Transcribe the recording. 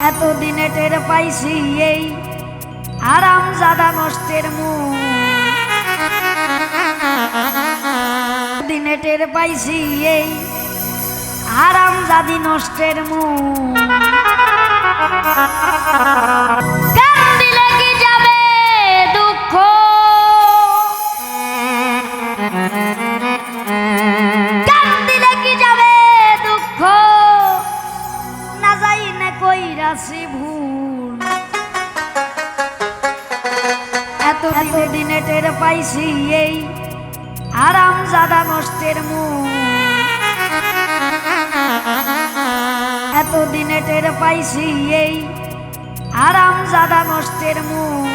এতদিনে টের পাইছি এই আরাম জাদা নষ্টের দিনে টের পাইছি এই আরাম জাদি নষ্টের মু আছি ভুল। এত এত দিনে টের পাইছি এই আরাম জাদা নষ্টের মূল। এত দিনে টের পাইছি এই আরাম জাদা নষ্টের মূল।